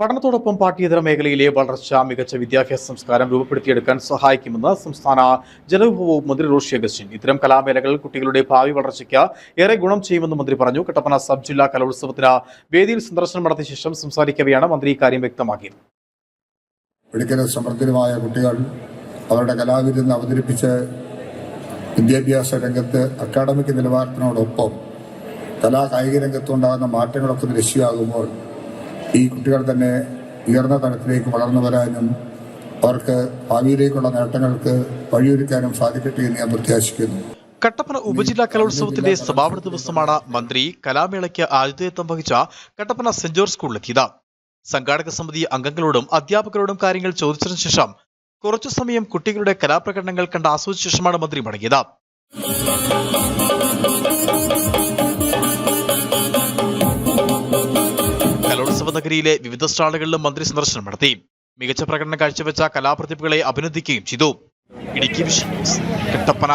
പഠനത്തോടൊപ്പം പാഠ്യേതര മേഖലയിലെ വളർച്ച മികച്ച വിദ്യാഭ്യാസ സംസ്കാരം രൂപപ്പെടുത്തിയെടുക്കാൻ സഹായിക്കുമെന്ന് സംസ്ഥാന ജലവിഭവ മന്ത്രി റോഷി അഗസ്റ്റിൻ. ഇത്തരം കലാമേളകൾ കുട്ടികളുടെ ഭാവി വളർച്ചയ്ക്ക് ഏറെ ഗുണം ചെയ്യുമെന്ന് മന്ത്രി പറഞ്ഞു. കട്ടപ്പന സബ് ജില്ലാ കലോത്സവത്തിന് വേദിയിൽ സന്ദർശനം നടത്തിയ ശേഷം സംസാരിക്കവെയാണ് മന്ത്രി ഇക്കാര്യം വ്യക്തമാക്കിയത്. ഒരിക്കലും സമൃദ്ധരുമായ കുട്ടികൾ അവരുടെ കലാവിരുന്ന് അവതരിപ്പിച്ച് വിദ്യാഭ്യാസ രംഗത്ത് അക്കാഡമിക് നിലവാരത്തിനോടൊപ്പം കലാ കായിക രംഗത്തുണ്ടാകുന്ന മാറ്റങ്ങളൊക്കെ ദൃശ്യമാകുമ്പോൾ ഈ കുട്ടികൾ തന്നെ ഉയർന്ന തലത്തിലേക്ക് വളർന്നു വരാനും അവർക്ക് ഭാവിയിലേക്കുള്ള നേട്ടങ്ങൾക്ക് വഴിയൊരുക്കാനും സാധിക്കട്ടെ എന്ന് ഞാൻ പ്രത്യാശിക്കുന്നു. കട്ടപ്പന ഉപജില്ലാ കലോത്സവത്തിന്റെ സമാപന ദിവസമാണ് മന്ത്രി കലാമേളയ്ക്ക് ആതിഥേയത്വം വഹിച്ച കട്ടപ്പന സെന്റ് ജോർജ് സ്കൂളിലെത്തിയത് സംഘാടക സമിതി അംഗങ്ങളോടും അധ്യാപകരോടും കാര്യങ്ങൾ ചോദിച്ചതിനു ശേഷം കുറച്ചു സമയം കുട്ടികളുടെ കലാപ്രകടനങ്ങൾ കണ്ട് ആസ്വദിച്ച ശേഷമാണ് മന്ത്രി മടങ്ങിയത്. കലോത്സവ നഗരിയിലെ വിവിധ സ്റ്റാളുകളിലും മന്ത്രി സന്ദർശനം നടത്തി. മികച്ച പ്രകടനം കാഴ്ചവെച്ച കലാപ്രതിഭകളെ അഭിനന്ദിക്കുകയും ചെയ്തു. ഇടുക്കി വിഷൻ കട്ടപ്പന.